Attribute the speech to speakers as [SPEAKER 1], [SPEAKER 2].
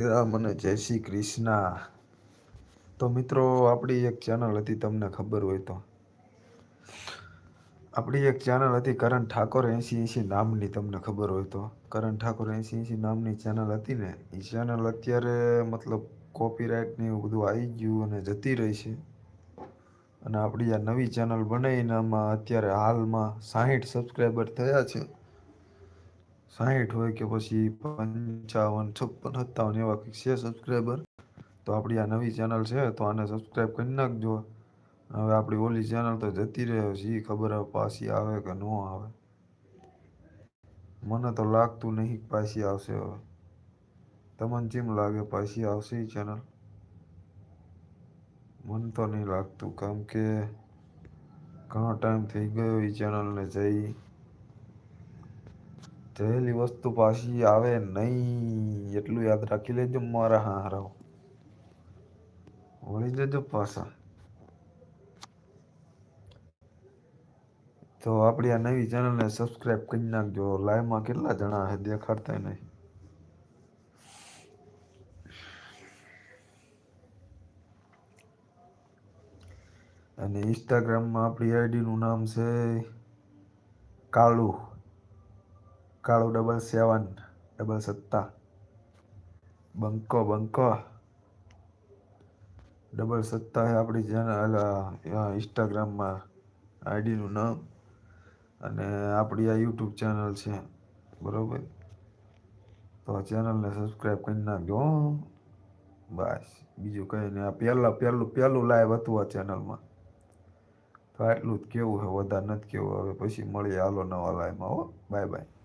[SPEAKER 1] રામ અને જય શ્રી કૃષ્ણ. તો મિત્રો, આપણી એક ચેનલ હતી, તમને ખબર હોય તો. આપણી એક ચેનલ હતી કરણ ઠાકોર એસી એસી નામની, તમને ખબર હોય તો. કરણ ઠાકોર એસી એસી નામની ચેનલ હતી ને, એ ચેનલ અત્યારે મતલબ કોપીરાઇટ ને એવું બધું આવી ગયું અને જતી રહી છે. અને આપણી આ નવી ચેનલ બનાવીને આમાં અત્યારે હાલમાં સાહીઠ સબસ્ક્રાઈબર થયા છે. સાહીઠ હોય કે પછી પંચાવન, છપ્પન સત્તાવન એવા કંઈક છે સબસ્ક્રાઈબર તો આપણી આ નવી ચેનલ છે, તો આને સબસ્ક્રાઈબ કરી નાખજો. હવે આપણી ઓલી ચેનલ તો જતી રહે છે ખબર હવે પાછી આવે કે ન આવે. મને તો લાગતું નહીં પાછી આવશે હવે. તમને જેમ લાગે પાછી આવશે ચેનલ મને તો નહીં લાગતું કેમ કે ઘણો ટાઈમ થઈ ગયો એ ચેનલને જઈ. જયેલી વસ્તુ પાછી આવે નહીં, એટલું યાદ રાખી લેજો મારા હા હારાવ વળી જજો પાછા. તો આપણી આ નવી ચેનલને સબસ્ક્રાઈબ કરી નાખજો. લાઈવમાં કેટલા જણા છે દેખાડતા નહીં. અને ઇન્સ્ટાગ્રામમાં આપણી આઈડીનું નામ છે કાળુ કાળુ ડબલ સેવન ડબલ સત્તા. બંકો બંકો. ડબલ સત્તા છે આપણી ચેનલ ઇન્સ્ટાગ્રામમાં આઈડીનું નામ અને આપણી આ યુટ્યુબ ચેનલ છે. બરાબર? તો આ ચેનલને સબસ્ક્રાઈબ કરી નાખજો બસ. બીજું કંઈ નહીં આ પહેલાં, પહેલું પહેલું લાઈવ હતું આ ચેનલમાં તો આટલું જ કેવું છે વધારે નથી કેવું. હવે પછી મળીએ હાલો નવા લાઈવમાં હો. Bye bye